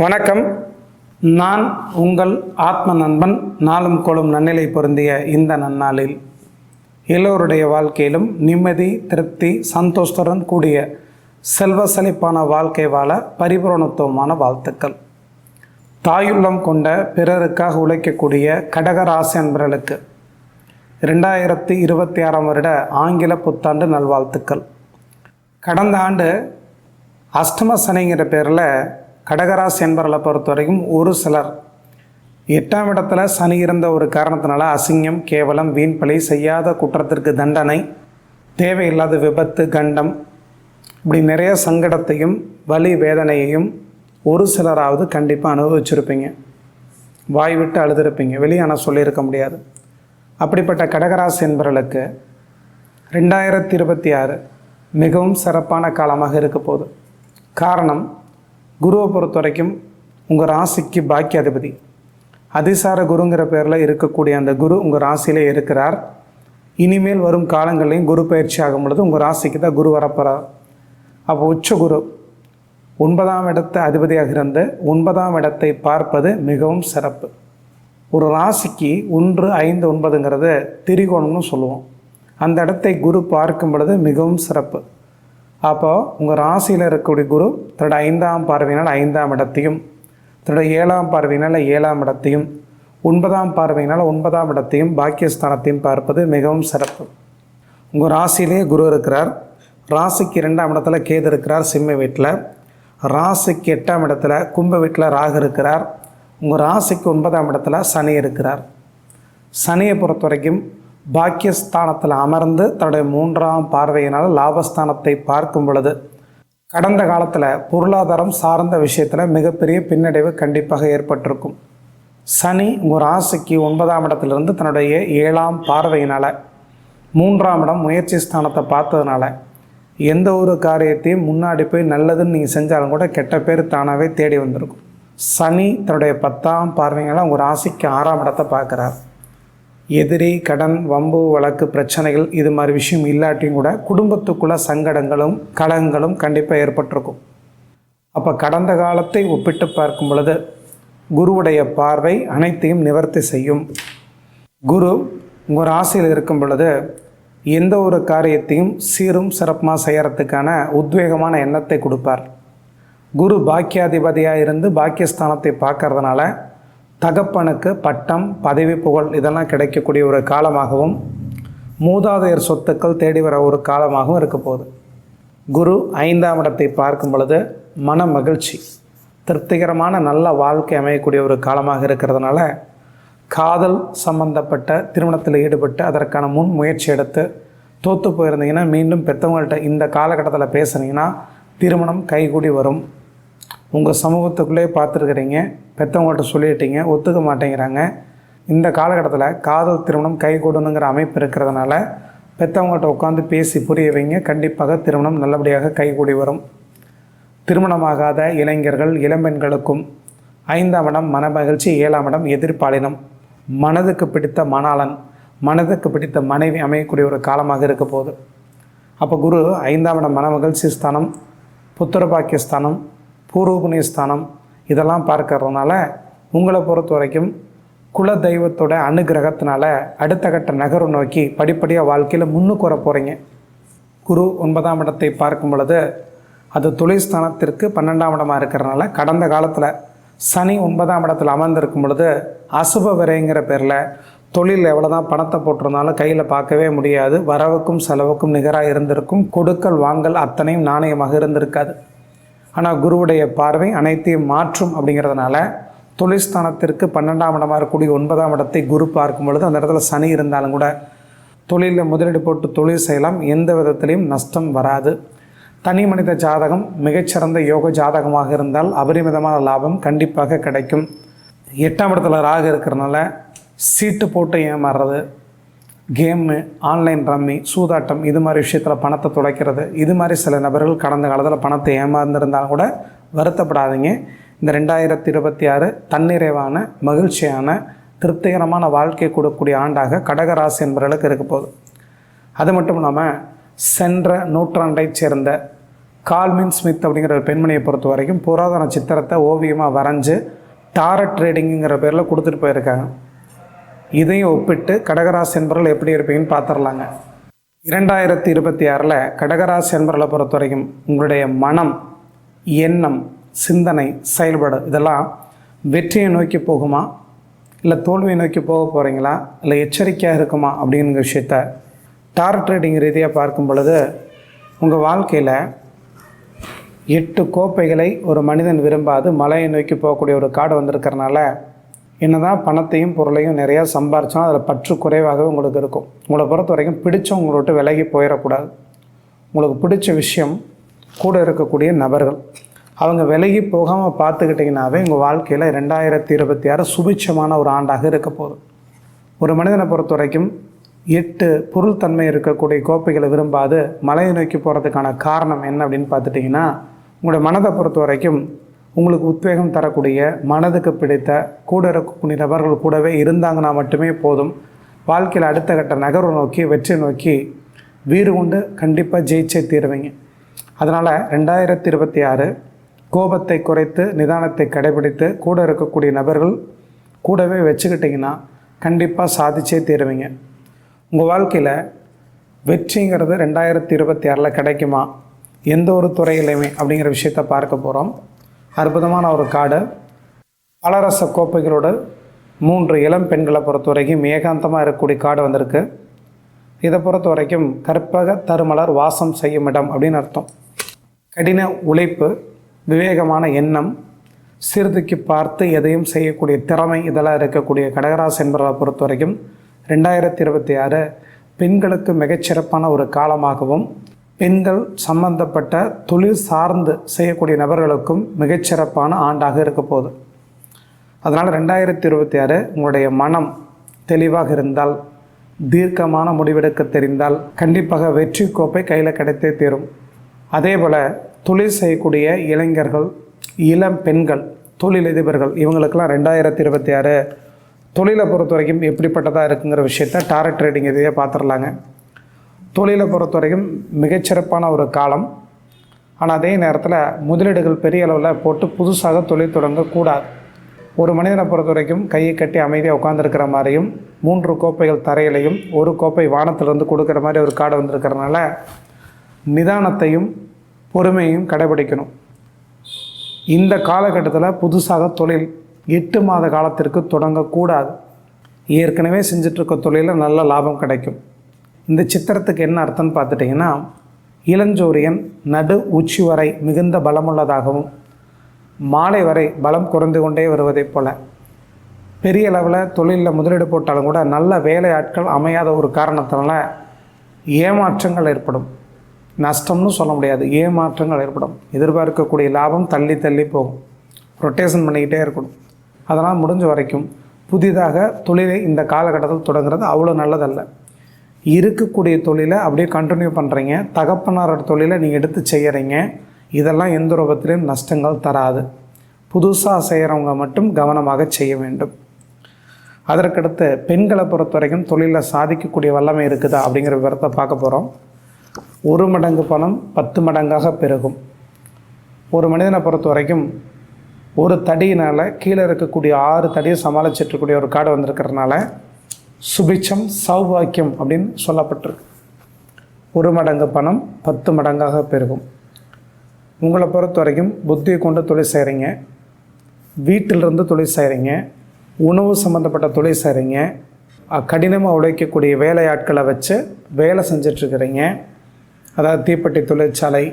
வணக்கம். நான் உங்கள் ஆத்ம நண்பன் நாளும் கோளும் நன்னிலை பொருந்திய இந்த நன்னாளில். எல்லோருடைய வாழ்க்கையிலும் நிம்மதி திருப்தி சந்தோஷத்துடன் கூடிய செல்வ செழிப்பான வாழ்க்கை வாழ பரிபூரணத்துவமான வாழ்த்துக்கள். தாயுள்ளம் கொண்ட பிறருக்காக உழைக்கக்கூடிய கடகராசி அன்பர்களுக்கு ரெண்டாயிரத்தி இருபத்தி ஆறாம் வருட ஆங்கில புத்தாண்டு நல்வாழ்த்துக்கள். கடந்த ஆண்டு அஷ்டம சனிங்கிற பேரில் கடகராசி என்பவர்களை பொறுத்த வரைக்கும் ஒரு சிலர் எட்டாம் இடத்துல சனி இருந்த ஒரு காரணத்தினால அசிங்கம் கேவலம் வீண்பழி செய்யாத குற்றத்திற்கு தண்டனை தேவையில்லாத விபத்து கண்டம் இப்படி நிறைய சங்கடத்தையும் வலி வேதனையையும் ஒரு சிலராவது கண்டிப்பாக அனுபவிச்சிருப்பீங்க. வாய் விட்டு அழுதுருப்பீங்க. வெளியே ஆனால் சொல்லியிருக்க முடியாது. அப்படிப்பட்ட கடகராசி என்பவர்களுக்கு ரெண்டாயிரத்தி இருபத்தி ஆறு மிகவும் சிறப்பான காலமாக இருக்க போகுது. காரணம் குருவை பொறுத்த வரைக்கும் உங்கள் ராசிக்கு பாக்கியாதிபதி. அதிசார குருங்கிற பேரில் இருக்கக்கூடிய அந்த குரு உங்கள் ராசியிலே இருக்கிறார். இனிமேல் வரும் காலங்களையும் குரு பயிற்சி ஆகும் பொழுது உங்கள் ராசிக்கு தான் குரு வரப்போகிறார் அப்போ உச்ச குரு ஒன்பதாம் இடத்தை அதிபதியாக இருந்து ஒன்பதாம் இடத்தை பார்ப்பது மிகவும் சிறப்பு. ஒரு ராசிக்கு ஒன்று ஐந்து ஒன்பதுங்கிறத திரிகோணம்னு சொல்லுவோம். அந்த இடத்தை குரு பார்க்கும் பொழுது மிகவும் சிறப்பு. அப்போது உங்கள் ராசியில் இருக்கக்கூடிய குரு தன்னோட ஐந்தாம் பார்வையினால் ஐந்தாம் இடத்தையும் தன்னோட ஏழாம் பார்வையினால் ஏழாம் இடத்தையும் ஒன்பதாம் பார்வையினால் ஒன்பதாம் இடத்தையும் பாக்கியஸ்தானத்தையும் பார்ப்பது மிகவும் சிறப்பு. உங்கள் ராசியிலே குரு இருக்கிறார். ராசிக்கு ரெண்டாம் இடத்துல கேது இருக்கிறார் சிம்ம வீட்டில். ராசிக்கு எட்டாம் இடத்துல கும்ப வீட்டில் ராகு இருக்கிறார். உங்கள் ராசிக்கு ஒன்பதாம் இடத்துல சனி இருக்கிறார். சனியை பொறுத்த வரைக்கும் பாக்கியஸ்தானத்தில் அமர்ந்து தன்னுடைய மூன்றாம் பார்வையினால் லாபஸ்தானத்தை பார்க்கும் பொழுது கடந்த காலத்தில் பொருளாதாரம் சார்ந்த விஷயத்தில் மிகப்பெரிய பின்னடைவு கண்டிப்பாக ஏற்பட்டிருக்கும். சனி உங்கள் ராசிக்கு ஒன்பதாம் இடத்திலிருந்து தன்னுடைய ஏழாம் பார்வையினால் மூன்றாம் இடம் முயற்சி ஸ்தானத்தை பார்த்ததுனால எந்த ஒரு காரியத்தையும் முன்னாடி போய் நல்லதுன்னு நீங்கள் செஞ்சாலும் கூட கெட்ட பேர் தானாகவே தேடி வந்திருக்கும். சனி தன்னுடைய பத்தாம் பார்வையினால் உங்கள் ராசிக்கு ஆறாம் இடத்தை பார்க்குறாரு. எதிரி கடன் வம்பு வழக்கு பிரச்சனைகள் இது மாதிரி விஷயம் இல்லாட்டியும் கூட குடும்பத்துக்குள்ள சங்கடங்களும் கலகங்களும் கண்டிப்பாக ஏற்பட்டிருக்கும். அப்போ கடந்த காலத்தை ஒப்பிட்டு பார்க்கும் பொழுது குருவுடைய பார்வை அனைத்தையும் நிவர்த்தி செய்யும். குரு உங்கள் ராசியில் இருக்கும் பொழுது எந்த ஒரு காரியத்தையும் சீரும் சிறப்புமாக செய்கிறதுக்கான உத்வேகமான எண்ணத்தை கொடுப்பார். குரு பாக்கியாதிபதியாக இருந்து பாக்கியஸ்தானத்தை பார்க்கறதுனால தகப்பனுக்கு பட்டம் பதவி புகழ் இதெல்லாம் கிடைக்கக்கூடிய ஒரு காலமாகவும் மூதாதையர் சொத்துக்கள் தேடி வர ஒரு காலமாகவும் இருக்க போகுது. குரு ஐந்தாம் இடத்தை பார்க்கும் பொழுது மன மகிழ்ச்சி திருப்திகரமான நல்ல வாழ்க்கை அமையக்கூடிய ஒரு காலமாக இருக்கிறதுனால காதல் சம்பந்தப்பட்ட திருமணத்தில் ஈடுபட்டு அதற்கான முன் முயற்சி எடுத்து தோற்று போயிருந்தீங்கன்னா மீண்டும் பெற்றவங்கள்ட்ட இந்த காலகட்டத்தில் பேசுனீங்கன்னா திருமணம் கைகூடி வரும். உங்கள் சமூகத்துக்குள்ளே பார்த்துருக்குறீங்க. பெற்றவங்கள்ட்ட சொல்லிட்டீங்க ஒத்துக்க மாட்டேங்கிறாங்க. இந்த காலகட்டத்தில் காதல் திருமணம் கைகூடணுங்கிற அமைப்பு இருக்கிறதுனால பெற்றவங்கள்ட்ட உட்காந்து பேசி புரிய வைங்க. கண்டிப்பாக திருமணம் நல்லபடியாக கைகூடி வரும். திருமணமாகாத இளைஞர்கள் இளம்பெண்களுக்கும் ஐந்தாம் இடம் மனமகிழ்ச்சி ஏழாம் இடம் எதிர்ப்பாளினம் மனதுக்கு பிடித்த மணாளன் மனதுக்கு பிடித்த மனைவி அமையக்கூடிய ஒரு காலமாக இருக்க போகுது. அப்போ குரு ஐந்தாம் இடம் மனமகிழ்ச்சி ஸ்தானம் புத்திரபாக்கிய ஸ்தானம் பூர்வ புண்ணிய ஸ்தானம் இதெல்லாம் பார்க்கறதுனால உங்களை பொறுத்த வரைக்கும் குல தெய்வத்தோட அனுகிரகத்தினால அடுத்த கட்ட நகரு நோக்கி படிப்படியாக வாழ்க்கையில் முன்னுக்கு வர போகிறீங்க குரு ஒன்பதாம் இடத்தை பார்க்கும் பொழுது அது தொழில்ஸ்தானத்திற்கு பன்னெண்டாம் இடமாக இருக்கிறனால கடந்த காலத்தில் சனி ஒன்பதாம் இடத்தில் அமர்ந்திருக்கும் பொழுது அசுப விரைங்கிற பேரில் தொழில் எவ்வளோ தான் பணத்தை போட்டிருந்தாலும் கையில் பார்க்கவே முடியாது. வரவுக்கும் செலவுக்கும் நிகராக இருந்திருக்கும். கொடுக்கல் வாங்கல் அத்தனையும் நாணயமாக இருந்திருக்காது. ஆனால் குருவுடைய பார்வை அனைத்தையும் மாற்றும் அப்படிங்கிறதுனால தொழில்ஸ்தானத்திற்கு பன்னெண்டாம் இடமாக இருக்கக்கூடிய ஒன்பதாம் இடத்தை குரு பார்க்கும் பொழுது அந்த இடத்துல சனி இருந்தாலும் கூட தொழிலில் முதலீடு போட்டு தொழில் செய்யலாம். எந்த விதத்திலையும் நஷ்டம் வராது. தனி மனித ஜாதகம் மிகச்சிறந்த யோக ஜாதகமாக இருந்தால் அபரிமிதமான லாபம் கண்டிப்பாக கிடைக்கும். எட்டாம் இடத்துல ராகு இருக்கிறனால சீட்டு போட்டு ஏமாறுறது கேமு ஆன்லைன் ரம்மி சூதாட்டம் இது மாதிரி விஷயத்தில் பணத்தை துடைக்கிறது இது மாதிரி சில நபர்கள் கடந்த காலத்தில் பணத்தை ஏமாந்துருந்தால் கூட வருத்தப்படாதீங்க. இந்த ரெண்டாயிரத்தி இருபத்தி ஆறு தன்னிறைவான மகிழ்ச்சியான திருப்திகரமான வாழ்க்கை கொடுக்கக்கூடிய ஆண்டாக கடகராசி என்பவர்களுக்கு இருக்க போகுது. அது மட்டும் இல்லாமல் சென்ற நூற்றாண்டைச் சேர்ந்த கால்மின் ஸ்மித் அப்படிங்கிற ஒரு பெண்மணியை பொறுத்த வரைக்கும் புராதன சித்திரத்தை ஓவியமாக வரைஞ்சு டாரட் ட்ரேடிங்குங்கிற பேரில் கொடுத்துட்டு போயிருக்காங்க. இதையும் ஒப்பிட்டு கடகராசி என்பவர்கள் எப்படி இருப்பீங்கன்னு பார்த்துடலாங்க. இரண்டாயிரத்தி இருபத்தி ஆறில் கடகராசி என்பர்களை பொறுத்த வரைக்கும் உங்களுடைய மனம் எண்ணம் சிந்தனை செயல்பாடு இதெல்லாம் வெற்றியை நோக்கி போகுமா? இல்லை தோல்வியை நோக்கி போக போகிறீங்களா இல்லை எச்சரிக்கையாக இருக்குமா? அப்படிங்கிற விஷயத்த டார் ட்ரேடிங் ரீதியாக பார்க்கும் பொழுது உங்கள் வாழ்க்கையில் எட்டு கோப்பைகளை ஒரு மனிதன் விரும்பாது மலையை நோக்கி போகக்கூடிய ஒரு காடு வந்திருக்கிறனால என்னதான் பணத்தையும் பொருளையும் நிறையா சம்பாரிச்சாலும் அதில் பற்று குறைவாகவே உங்களுக்கு இருக்கும். உங்களை பொறுத்த வரைக்கும் பிடிச்சவங்களை விட்டு விலகி போயிடக்கூடாது உங்களுக்கு பிடிச்ச விஷயம் கூட இருக்கக்கூடிய நபர்கள். அவங்க விலகி போகாமல் பார்த்துக்கிட்டிங்கனாவே உங்கள் வாழ்க்கையில் ரெண்டாயிரத்தி இருபத்தி ஆறு சுபிட்சமான ஒரு ஆண்டாக இருக்க போகுது. ஒரு மனிதனை பொறுத்த வரைக்கும் எட்டு பொருள் தன்மை இருக்கக்கூடிய கோப்பைகளை விரும்பாது மலையை நோக்கி போகிறதுக்கான காரணம் என்ன அப்படின்னு பார்த்துட்டிங்கன்னா உங்களுடைய மனதை பொறுத்த வரைக்கும் உங்களுக்கு உத்வேகம் தரக்கூடிய மனதுக்கு பிடித்த கூட இருக்கக்கூடிய நபர்கள் கூடவே இருந்தாங்கன்னா மட்டுமே போதும். வாழ்க்கையில் அடுத்த கட்ட நகர்வு நோக்கி வெற்றி நோக்கி வீறு கொண்டு கண்டிப்பாக ஜெயிச்சே தீருவீங்க. அதனால் ரெண்டாயிரத்தி இருபத்தி ஆறு கோபத்தை குறைத்து நிதானத்தை கடைபிடித்து கூட இருக்கக்கூடிய நபர்கள் கூடவே வச்சுக்கிட்டிங்கன்னா கண்டிப்பாக சாதிச்சே தீருவீங்க. உங்கள் வாழ்க்கையில் வெற்றிங்கிறது ரெண்டாயிரத்தி இருபத்தி ஆறில் கிடைக்குமா? எந்த ஒரு துறையிலையுமே அப்படிங்கிற விஷயத்த பார்க்க போகிறோம் அற்புதமான ஒரு காடு. பலரச கோப்பைகளோடு மூன்று இளம் பெண்களை பொறுத்த வரைக்கும் ஏகாந்தமாக இருக்கக்கூடிய காடு வந்திருக்கு. இதை பொறுத்த வரைக்கும் கற்பக தருமலர் வாசம் செய்யும் இடம் அப்படின்னு அர்த்தம். கடின உழைப்பு விவேகமான எண்ணம் சிறிதுக்கு பார்த்து எதையும் செய்யக்கூடிய திறமை இதெல்லாம் இருக்கக்கூடிய கடகராசி என்பவரை பொறுத்த வரைக்கும் ரெண்டாயிரத்தி இருபத்தி ஆறு பெண்களுக்கு மிகச்சிறப்பான ஒரு காலமாகவும் பெண்கள் சம்பந்தப்பட்ட தொழில் சார்ந்து செய்யக்கூடிய நபர்களுக்கும் மிகச்சிறப்பான ஆண்டாக இருக்க போகுது. அதனால் ரெண்டாயிரத்தி இருபத்தி ஆறு உங்களுடைய மனம் தெளிவாக இருந்தால் தீர்க்கமான முடிவெடுக்க தெரிந்தால் கண்டிப்பாக வெற்றி கோப்பை கையில் கிடைத்தே தீரும். அதே போல் தொழில் செய்யக்கூடிய இளைஞர்கள் இளம் பெண்கள் தொழிலதிபர்கள் இவங்களுக்கெல்லாம் ரெண்டாயிரத்தி இருபத்தி ஆறு தொழிலை பொறுத்த வரைக்கும் எப்படிப்பட்டதாக இருக்குங்கிற விஷயத்த டாரட் ட்ரேடிங் இதையே பார்த்துடலாங்க. தொழிலை பொறுத்த வரைக்கும் மிகச்சிறப்பான ஒரு காலம். ஆனால் அதே நேரத்தில் முதலீடுகள் பெரிய அளவில் போட்டு புதுசாக தொழில் தொடங்கக்கூடாது ஒரு மனிதனை பொறுத்த வரைக்கும் கையை கட்டி அமைதியாக உட்காந்துருக்கிற மாதிரியும் மூன்று கோப்பைகள் தரையிலையும் ஒரு கோப்பை வானத்திலிருந்து கொடுக்குற மாதிரி ஒரு காடு வந்திருக்கிறதுனால நிதானத்தையும் பொறுமையும் கடைபிடிக்கணும். இந்த காலகட்டத்தில் புதுசாக தொழில் எட்டு மாத காலத்திற்கு தொடங்கக்கூடாது. ஏற்கனவே செஞ்சிட்ருக்க தொழிலில் நல்ல லாபம் கிடைக்கும். இந்த சித்திரத்துக்கு என்ன அர்த்தம்னு பார்த்துட்டிங்கன்னா இளஞ்சூரியன் நடு உச்சி வரை மிகுந்த பலமுள்ளதாகவும் மாலை வரை பலம் குறைந்து கொண்டே வருவதைப் போல. பெரிய அளவில் தொழிலில் முதலீடு போட்டாலும் கூட நல்ல வேலை ஆட்கள் அமையாத ஒரு காரணத்தினால ஏமாற்றங்கள் ஏற்படும். நஷ்டம்னு சொல்ல முடியாது ஏமாற்றங்கள் ஏற்படும். எதிர்பார்க்கக்கூடிய லாபம் தள்ளி தள்ளி போகும். ரொட்டேஷன் பண்ணிக்கிட்டே இருக்கணும். அதனால் முடிஞ்ச வரைக்கும் புதிதாக தொழிலை இந்த காலகட்டத்தில் தொடங்குறது அவ்வளோ நல்லதல்ல. இருக்கக்கூடிய தொழிலை அப்படியே கண்டினியூ பண்ணுறீங்க தகப்பனார் தொழிலை நீங்கள் எடுத்து செய்கிறீங்க இதெல்லாம் எந்த ரூபத்திலையும் நஷ்டங்கள் தராது. புதுசாக செய்கிறவங்க மட்டும் கவனமாக செய்ய வேண்டும். அதற்கடுத்து பெண்களை பொறுத்த வரைக்கும் தொழிலில் சாதிக்கக்கூடிய வல்லமை இருக்குதா அப்படிங்கிற விவரத்தை பார்க்க போகிறோம் ஒரு மடங்கு பணம் பத்து மடங்காக பெருகும். ஒரு மனிதனை பொறுத்த வரைக்கும் ஒரு தடியினால் கீழே இருக்கக்கூடிய ஆறு தடியை சமாளிச்சிட்ருக்கூடிய ஒரு காடு வந்திருக்கிறதுனால சுபிச்சம் சௌபாக்கியம் அப்படின்னு சொல்லப்பட்டிருக்கு. ஒரு மடங்கு பணம் பத்து மடங்காக பெருகும். உங்களை பொறுத்த வரைக்கும் புத்தியை கொண்டு தொழில் செய்கிறீங்க வீட்டிலிருந்து தொழில் செய்கிறீங்க உணவு சம்மந்தப்பட்ட தொழில் செய்கிறீங்க கடினமாக உழைக்கக்கூடிய வேலையாட்களை வச்சு வேலை செஞ்சிட்ருக்கிறீங்க. அதாவது தீப்பெட்டி தொழிற்சாலை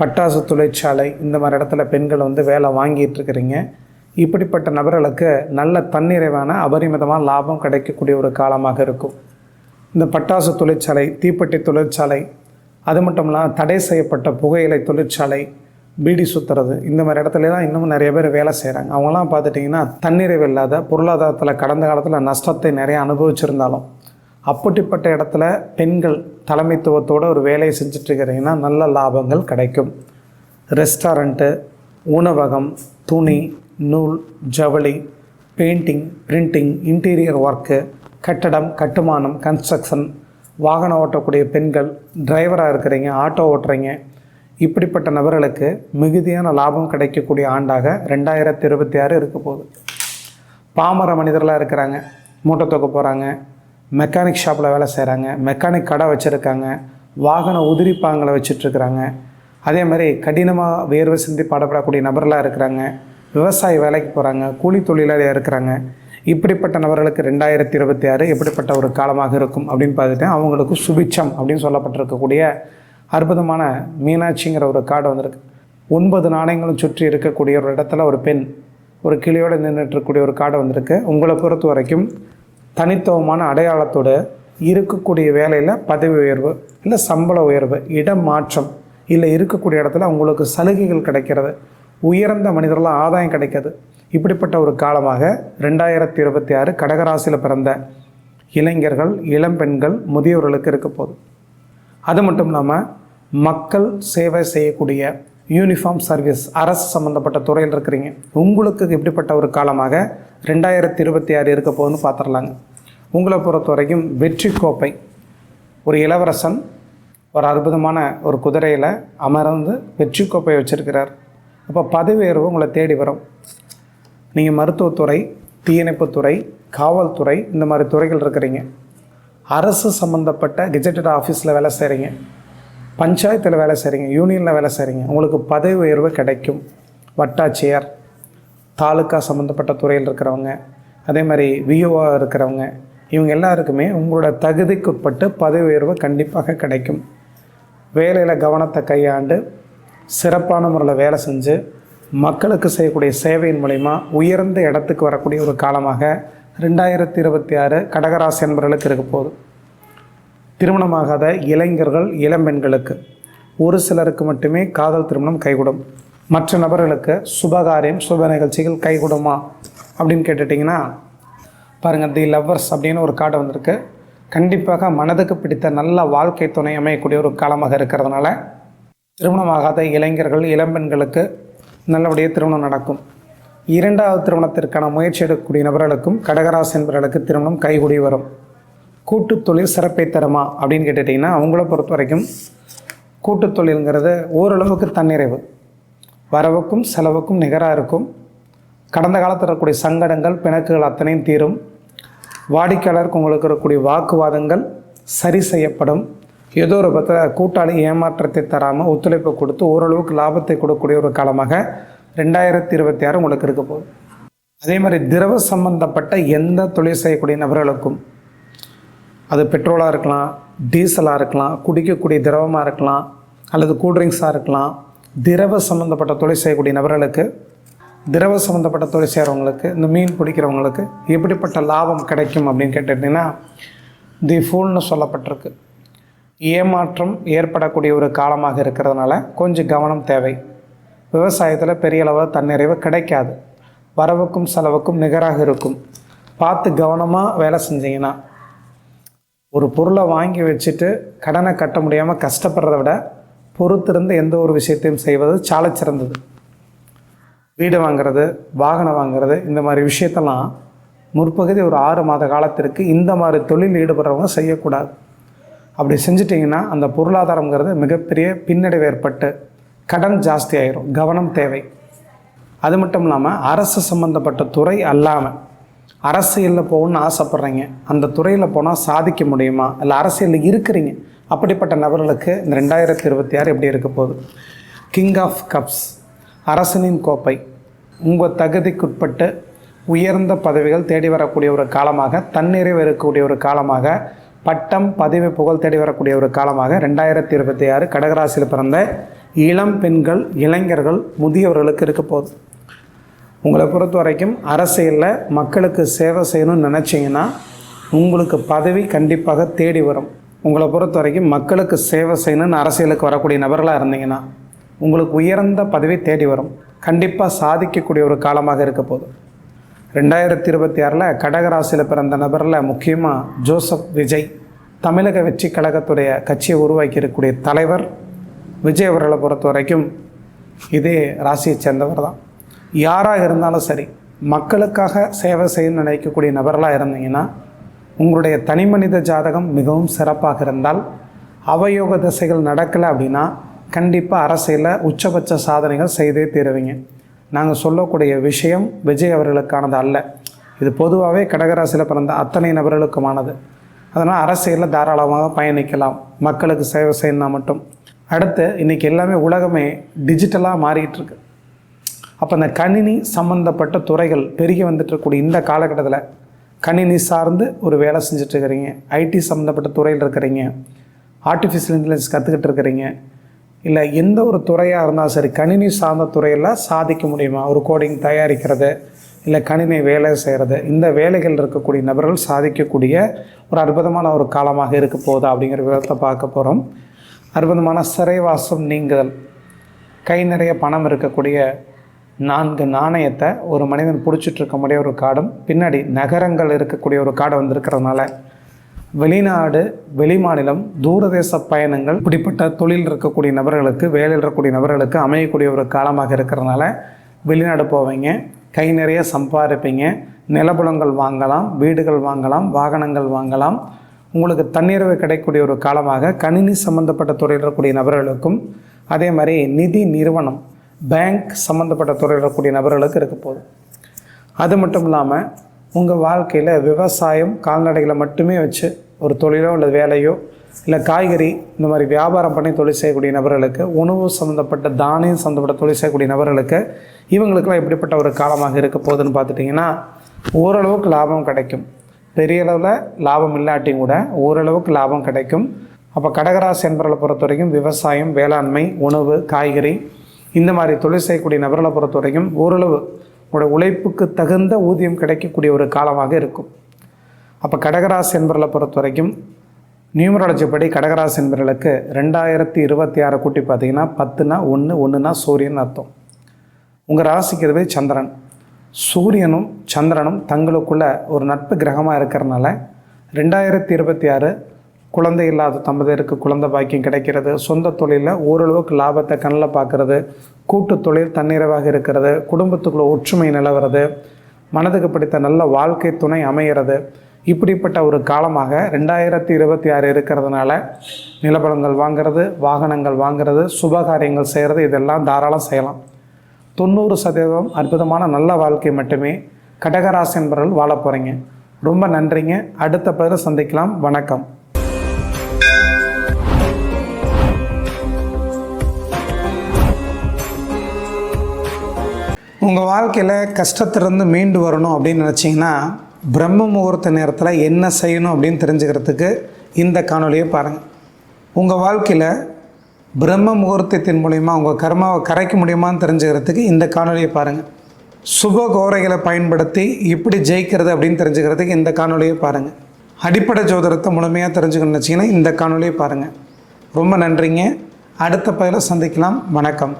பட்டாசு தொழிற்சாலை இந்த மாதிரி இடத்துல பெண்கள் வந்து வேலை வாங்கிட்டு இருக்கிறீங்க இப்படிப்பட்ட நபர்களுக்கு நல்ல தன்னிறைவான அபரிமிதமான லாபம் கிடைக்கக்கூடிய ஒரு காலமாக இருக்கும். இந்த பட்டாசு தொழிற்சாலை தீப்பெட்டி தொழிற்சாலை அது மட்டும் இல்லாமல் தடை செய்யப்பட்ட புகையிலை தொழிற்சாலை பீடி சுற்றுறது இந்த மாதிரி இடத்துலலாம் இன்னமும் நிறைய பேர் வேலை செய்கிறாங்க அவங்களாம் பார்த்துட்டிங்கன்னா தன்னிறைவு இல்லாத பொருளாதாரத்தில் கடந்த காலத்தில் நஷ்டத்தை நிறைய அனுபவிச்சிருந்தாலும் அப்படிப்பட்ட இடத்துல பெண்கள் தலைமைத்துவத்தோடு ஒரு வேலையை செஞ்சிட்ருக்கிறீங்கன்னா நல்ல லாபங்கள் கிடைக்கும். ரெஸ்டாரண்ட்டு உணவகம் துணி நூல் ஜவுளி பெயிண்டிங் பிரிண்டிங் இன்டீரியர் ஒர்க்கு கட்டடம் கட்டுமானம் கன்ஸ்ட்ரக்ஷன் வாகனம் ஓட்டக்கூடிய பெண்கள் டிரைவராக இருக்கிறீங்க ஆட்டோ ஓட்டுறீங்க இப்படிப்பட்ட நபர்களுக்கு மிகுதியான லாபம் கிடைக்கக்கூடிய ஆண்டாக ரெண்டாயிரத்தி இருபத்தி ஆறு இருக்க போகுது. பாமர மனிதர்களாக இருக்கிறாங்க மூட்டை தூக்க போகிறாங்க மெக்கானிக் ஷாப்பில் வேலை செய்கிறாங்க மெக்கானிக் கடை வச்சுருக்காங்க வாகன உதிரிப்பாங்களை வச்சிட்ருக்குறாங்க அதே மாதிரி கடினமாக வேர்வை சிந்தி பாடப்படக்கூடிய நபர்களாக இருக்கிறாங்க. விவசாய வேலைக்கு போகிறாங்க கூலி தொழிலாளியாக இருக்கிறாங்க. இப்படிப்பட்ட நபர்களுக்கு ரெண்டாயிரத்தி இருபத்தி ஆறு எப்படிப்பட்ட ஒரு காலமாக இருக்கும் அப்படின்னு பார்த்துட்டு அவங்களுக்கு சுபிச்சம் அப்படின்னு சொல்லப்பட்டிருக்கக்கூடிய அற்புதமான மீனாட்சிங்கிற ஒரு கார்டு வந்திருக்கு. ஒன்பது நாணயங்களும் சுற்றி இருக்கக்கூடிய ஒரு இடத்துல ஒரு பெண் ஒரு கிளியோடு நின்றுட்டு இருக்கக்கூடிய ஒரு கார்டு வந்திருக்கு. உங்களை பொறுத்த வரைக்கும் தனித்துவமான அடையாளத்தோடு இருக்கக்கூடிய வேலையில் பதவி உயர்வு இல்லை சம்பள உயர்வு இடம் மாற்றம் இல்லை இருக்கக்கூடிய இடத்துல உங்களுக்கு சலுகைகள் கிடைக்கிறது. உயர்ந்த மனிதர்களாக ஆதாயம் கிடைக்காது. இப்படிப்பட்ட ஒரு காலமாக ரெண்டாயிரத்தி இருபத்தி ஆறு கடகராசியில் பிறந்த இளைஞர்கள் இளம்பெண்கள் முதியவர்களுக்கு இருக்க போகுது. அது மட்டும் இல்லாமல் மக்கள் சேவை செய்யக்கூடிய யூனிஃபார்ம் சர்வீஸ் அரசு சம்மந்தப்பட்ட துறையில் இருக்கிறீங்க. உங்களுக்கு இப்படிப்பட்ட ஒரு காலமாக ரெண்டாயிரத்தி இருபத்தி ஆறு இருக்க போகுதுன்னு பார்த்துடலாங்க. உங்களை பொறுத்த வரைக்கும் வெற்றி கோப்பை. ஒரு இளவரசன் ஒரு அற்புதமான ஒரு குதிரையில் அமர்ந்து வெற்றி கோப்பை வச்சிருக்கிறார். அப்போ பதவி உயர்வு உங்களை தேடி வரும். நீங்கள் மருத்துவத்துறை தீயணைப்புத்துறை காவல்துறை இந்த மாதிரி துறைகள் இருக்கிறீங்க. அரசு சம்மந்தப்பட்ட கெஜெட்டட் ஆஃபீஸில் வேலை செய்கிறீங்க பஞ்சாயத்தில் வேலை செய்கிறீங்க யூனியனில் வேலை செய்கிறீங்க உங்களுக்கு பதவி உயர்வு கிடைக்கும். வட்டாட்சியர் தாலுக்கா சம்மந்தப்பட்ட துறையில் இருக்கிறவங்க அதே மாதிரி விஓவாக இருக்கிறவங்க இவங்க எல்லாருக்குமே உங்களோட தகுதிக்குட்பட்டு பதவி உயர்வு கண்டிப்பாக கிடைக்கும். வேலையில் கவனத்தை கையாண்டு சிறப்பான முறையில் வேலை செஞ்சு மக்களுக்கு செய்யக்கூடிய சேவையின் மூலிமா உயர்ந்த இடத்துக்கு வரக்கூடிய ஒரு காலமாக ரெண்டாயிரத்தி இருபத்தி ஆறு கடகராசி என்பவர்களுக்கு இருக்க போகுது. திருமணமாகாத இளைஞர்கள் இளம்பெண்களுக்கு ஒரு சிலருக்கு மட்டுமே காதல் திருமணம் கைகூடும். மற்ற நபர்களுக்கு சுபகாரியம் சுப நிகழ்ச்சிகள் கைகூடுமா அப்படின்னு கேட்டுட்டிங்கன்னா பாருங்கள் தி லவ்வர்ஸ் அப்படின்னு ஒரு கார்டு வந்திருக்கு. கண்டிப்பாக மனதுக்கு பிடித்த நல்ல வாழ்க்கை துணை அமையக்கூடிய ஒரு காலமாக இருக்கிறதுனால திருமணமாகாத இளைஞர்கள் இளம்பெண்களுக்கு நல்லபடியாக திருமணம் நடக்கும். இரண்டாவது திருமணத்திற்கான முயற்சி எடுக்கக்கூடிய நபர்களுக்கும் கடகராசி என்பவர்களுக்கு திருமணம் கைகூடி வரும். கூட்டு தொழில் சிறப்பை தருமா அப்படின்னு கேட்டுட்டிங்கன்னா அவங்கள பொறுத்த வரைக்கும் கூட்டு தொழிலுங்கிறது ஓரளவுக்கு தன்னிறைவு. வரவுக்கும் செலவுக்கும் நிகராக இருக்கும். கடந்த காலத்தில் இருக்கக்கூடிய சங்கடங்கள் பிணக்குகள் அத்தனையும் தீரும். வாடிக்கையாளருக்கு உங்களுக்கு இருக்கக்கூடிய வாக்குவாதங்கள் சரி செய்யப்படும். ஏதோ ஒரு பத்தில் கூட்டாளி ஏமாற்றத்தை தராமல் ஒத்துழைப்பு கொடுத்து ஓரளவுக்கு லாபத்தை கொடுக்கக்கூடிய ஒரு காலமாக ரெண்டாயிரத்தி இருபத்தி ஆறு உங்களுக்கு இருக்க போகுது. அதே மாதிரி திரவ சம்பந்தப்பட்ட எந்த தொழில் செய்யக்கூடிய நபர்களுக்கும் அது பெட்ரோலாக இருக்கலாம் டீசலாக இருக்கலாம் குடிக்கக்கூடிய திரவமாக இருக்கலாம் அல்லது கூல்ட்ரிங்க்ஸாக இருக்கலாம் திரவ சம்மந்தப்பட்ட தொழில் செய்யக்கூடிய நபர்களுக்கு திரவ சம்மந்தப்பட்ட தொழில் செய்கிறவங்களுக்கு இந்த மீன் பிடிக்கிறவங்களுக்கு எப்படிப்பட்ட லாபம் கிடைக்கும் அப்படின்னு கேட்டுட்டிங்கன்னா தி ஃபூல்னு சொல்லப்பட்டிருக்கு. ஏமாற்றம் ஏற்படக்கூடிய ஒரு காலமாக இருக்கிறதுனால கொஞ்சம் கவனம் தேவை. விவசாயத்தில் பெரிய அளவில் தன்னிறைவு கிடைக்காது. வரவுக்கும் செலவுக்கும் நிகராக இருக்கும். பார்த்து கவனமாக வேலை செஞ்சீங்கன்னா ஒரு பொருளை வாங்கி வச்சுட்டு கடனை கட்ட முடியாமல் கஷ்டப்படுறத விட பொறுத்திருந்து எந்த ஒரு விஷயத்தையும் செய்வது சாலை சிறந்தது. வீடு வாங்குறது வாகனம் வாங்குறது இந்த மாதிரி விஷயத்தெல்லாம் முற்பகுதி ஒரு ஆறு மாத காலத்திற்கு இந்த மாதிரி தொழில் ஈடுபடுறவங்க செய்யக்கூடாது. அப்படி செஞ்சிட்டிங்கன்னா அந்த பொருளாதாரங்கிறது மிகப்பெரிய பின்னடைவு ஏற்பட்டு கடன் ஜாஸ்தி ஆயிரும் கவனம் தேவை. அது மட்டும் இல்லாமல் அரசு சம்மந்தப்பட்ட துறை அல்லாமல் அரசியலில் போகணும்னு ஆசைப்பட்றீங்க அந்த துறையில் போனால் சாதிக்க முடியுமா? இல்லை அரசியலில் இருக்கிறீங்க. அப்படிப்பட்ட நபர்களுக்கு இந்த ரெண்டாயிரத்தி இருபத்தி ஆறு எப்படி இருக்க போகுது? கிங் ஆஃப் கப்ஸ் அரசனின் கோப்பை. உங்கள் தகுதிக்குட்பட்டு உயர்ந்த பதவிகள் தேடி வரக்கூடிய ஒரு காலமாக தன்னிறைவு இருக்கக்கூடிய ஒரு காலமாக பட்டம் பதவி புகழ் தேடி வரக்கூடிய ஒரு காலமாக ரெண்டாயிரத்தி இருபத்தி ஆறு கடகராசியில் பிறந்த இளம் பெண்கள் இளைஞர்கள் முதியவர்களுக்கு இருக்க போகுது. உங்களை பொறுத்த வரைக்கும் அரசியலில் மக்களுக்கு சேவை செய்யணும்னு நினச்சிங்கன்னா உங்களுக்கு பதவி கண்டிப்பாக தேடி வரும். உங்களை பொறுத்த வரைக்கும் மக்களுக்கு சேவை செய்யணும்னு அரசியலுக்கு வரக்கூடிய நபர்களாக இருந்தீங்கன்னா உங்களுக்கு உயர்ந்த பதவி தேடி வரும். கண்டிப்பாக சாதிக்கக்கூடிய ஒரு காலமாக இருக்க போதும் ரெண்டாயிரத்தி இருபத்தி ஆறில் கடகராசியில் பிறந்த நபரில் முக்கியமாக ஜோசப் விஜய் தமிழக வெற்றி கழகத்துடைய கட்சியை உருவாக்கி இருக்கக்கூடிய தலைவர் விஜய் அவர்களை பொறுத்த வரைக்கும் இதே ராசியை சேர்ந்தவர் தான். யாராக இருந்தாலும் சரி மக்களுக்காக சேவை செய்யணும்னு நினைக்கக்கூடிய நபர்களாக இருந்தீங்கன்னா உங்களுடைய தனிமனித ஜாதகம் மிகவும் சிறப்பாக இருந்தால் அவயோக திசைகள் நடக்கலை அப்படின்னா கண்டிப்பாக அரசியலில் உச்சபட்ச சாதனைகள் செய்தே தீருவீங்க. நாங்கள் சொல்லக்கூடிய விஷயம் விஜய் அவர்களுக்கானது அல்ல. இது பொதுவாகவே கடகராசியில் பிறந்த அத்தனை நபர்களுக்குமானது. அதனால் அரசியலில் தாராளமாக பயணிக்கலாம். மக்களுக்கு சேவை செய்யணும் மட்டும். அடுத்து இன்றைக்கி எல்லாமே உலகமே டிஜிட்டலாக மாறிக்கிட்டு இருக்கு அப்போ இந்த கணினி சம்மந்தப்பட்ட துறைகள் பெருகி வந்துட்டு இருக்கக்கூடிய இந்த காலகட்டத்தில் கணினி சார்ந்து ஒரு வேலை செஞ்சுட்டு இருக்கிறீங்க ஐடி சம்மந்தப்பட்ட துறையில் இருக்கிறீங்க. ஆர்டிஃபிஷியல் இன்டெலிஜென்ஸ் கற்றுக்கிட்டு இருக்கிறீங்க இல்லை எந்த ஒரு துறையாக இருந்தாலும் சரி கணினி சார்ந்த துறையில் சாதிக்க முடியுமா? ஒரு கோடிங் தயாரிக்கிறது இல்லை கணினி வேலை செய்கிறது இந்த வேலைகள் இருக்கக்கூடிய நபர்கள் சாதிக்கக்கூடிய ஒரு அற்புதமான ஒரு காலமாக இருக்க போகுது அப்படிங்கிற விவரத்தை பார்க்க போகிறோம் அற்புதமான சிறைவாசம் நீங்குதல். கை நிறைய பணம் இருக்கக்கூடிய நான்கு நாணயத்தை ஒரு மனிதன் பிடிச்சிட்டு இருக்கக்கூடிய ஒரு காடும் பின்னாடி நகரங்கள் இருக்கக்கூடிய ஒரு காடு வந்திருக்கிறதுனால வெளிநாடு வெளிமாநிலம் தூரதேச பயணங்கள் இப்படிப்பட்ட தொழில் இருக்கக்கூடிய நபர்களுக்கு வேலையில் இருக்கக்கூடிய நபர்களுக்கு அமையக்கூடிய ஒரு காலமாக இருக்கிறதுனால வெளிநாடு போவீங்க. கை நிறைய சம்பாதிப்பீங்க. நிலபுலங்கள் வாங்கலாம் வீடுகள் வாங்கலாம் வாகனங்கள் வாங்கலாம். உங்களுக்கு தன்னிறைவு கிடைக்கக்கூடிய ஒரு காலமாக கணினி சம்பந்தப்பட்ட துறையில் இருக்கக்கூடிய நபர்களுக்கும் அதே மாதிரி நிதி நிறுவனம் பேங்க் சம்மந்தப்பட்ட துறையில் இருக்கக்கூடிய நபர்களுக்கு இருக்க போகுது. அது மட்டும் இல்லாமல் உங்கள் வாழ்க்கையில் விவசாயம் கால்நடைகளை மட்டுமே வச்சு ஒரு தொழிலோ இல்லை வேலையோ இல்லை காய்கறி இந்த மாதிரி வியாபாரம் பண்ணி தொழில் செய்யக்கூடிய நபர்களுக்கு உணவு சம்மந்தப்பட்ட தானியம் சம்மந்தப்பட்ட தொழில் செய்யக்கூடிய நபர்களுக்கு இவங்களுக்கெல்லாம் எப்படிப்பட்ட ஒரு காலமாக இருக்க போகுதுன்னு பார்த்துட்டிங்கன்னா ஓரளவுக்கு லாபம் கிடைக்கும். பெரிய அளவில் லாபம் இல்லாட்டியும் கூட ஓரளவுக்கு லாபம் கிடைக்கும். அப்போ கடகராசி என்பவர்களை பொறுத்த வரைக்கும் விவசாயம் வேளாண்மை உணவு காய்கறி இந்த மாதிரி தொழில் செய்யக்கூடிய நபர்களை பொறுத்த வரைக்கும் ஓரளவு உங்களோட உழைப்புக்கு தகுந்த ஊதியம் கிடைக்கக்கூடிய ஒரு காலமாக இருக்கும். அப்போ கடகராசி என்பர்களை பொறுத்த வரைக்கும் நியூமராலஜி படி கடகராசி என்பர்களுக்கு ரெண்டாயிரத்தி இருபத்தி ஆறு கூட்டி பார்த்தீங்கன்னா பத்துனா ஒன்று ஒன்றுனா சூரியன் அர்த்தம். உங்கள் ராசிக்கு இதுவே சந்திரன். சூரியனும் சந்திரனும் தங்களுக்குள்ள ஒரு நட்பு கிரகமாக இருக்கிறனால ரெண்டாயிரத்தி இருபத்தி ஆறு குழந்தை இல்லாத தம்பதியருக்கு குழந்தை பாக்கியம் கிடைக்கிறது. சொந்த தொழிலில் ஓரளவுக்கு லாபத்தை கண்ணில் பார்க்குறது. கூட்டு தொழில் தன்னிறைவாக இருக்கிறது. குடும்பத்துக்குள்ள ஒற்றுமை நிலவுறது. மனதுக்கு பிடித்த நல்ல வாழ்க்கை துணை அமைகிறது. இப்படிப்பட்ட ஒரு காலமாக ரெண்டாயிரத்தி இருபத்தி ஆறு இருக்கிறதுனால நிலபலங்கள் வாங்கிறது வாகனங்கள் வாங்கிறது சுபகாரியங்கள் செய்கிறது இதெல்லாம் தாராளம் செய்யலாம். தொண்ணூறு சதவீதம் அற்புதமான நல்ல வாழ்க்கை மட்டுமே கடகராசி என்பவர்கள் வாழ போகிறீங்க ரொம்ப நன்றிங்க. அடுத்த பதில் சந்திக்கலாம். வணக்கம். உங்கள் வாழ்க்கையில் கஷ்டத்திலிருந்து மீண்டு வரணும் அப்படின்னு நினச்சிங்கன்னா பிரம்ம முகூர்த்த நேரத்தில் என்ன செய்யணும் அப்படின்னு தெரிஞ்சுக்கிறதுக்கு இந்த காணொலியை பாருங்கள் உங்கள் வாழ்க்கையில் பிரம்ம முகூர்த்தத்தின் மூலிமா உங்கள் கர்மாவை கரைக்க முடியுமான்னு தெரிஞ்சுக்கிறதுக்கு இந்த காணொலியை பாருங்கள் சுப கோரைகளை பயன்படுத்தி எப்படி ஜெயிக்கிறது அப்படின்னு தெரிஞ்சுக்கிறதுக்கு இந்த காணொலியை பாருங்கள் அடிப்படை ஜோதிடத்தை முழுமையாக தெரிஞ்சுக்கணும்னு வச்சிங்கன்னா இந்த காணொலியை பாருங்கள் ரொம்ப நன்றிங்க. அடுத்த பதில சந்திக்கலாம். வணக்கம்.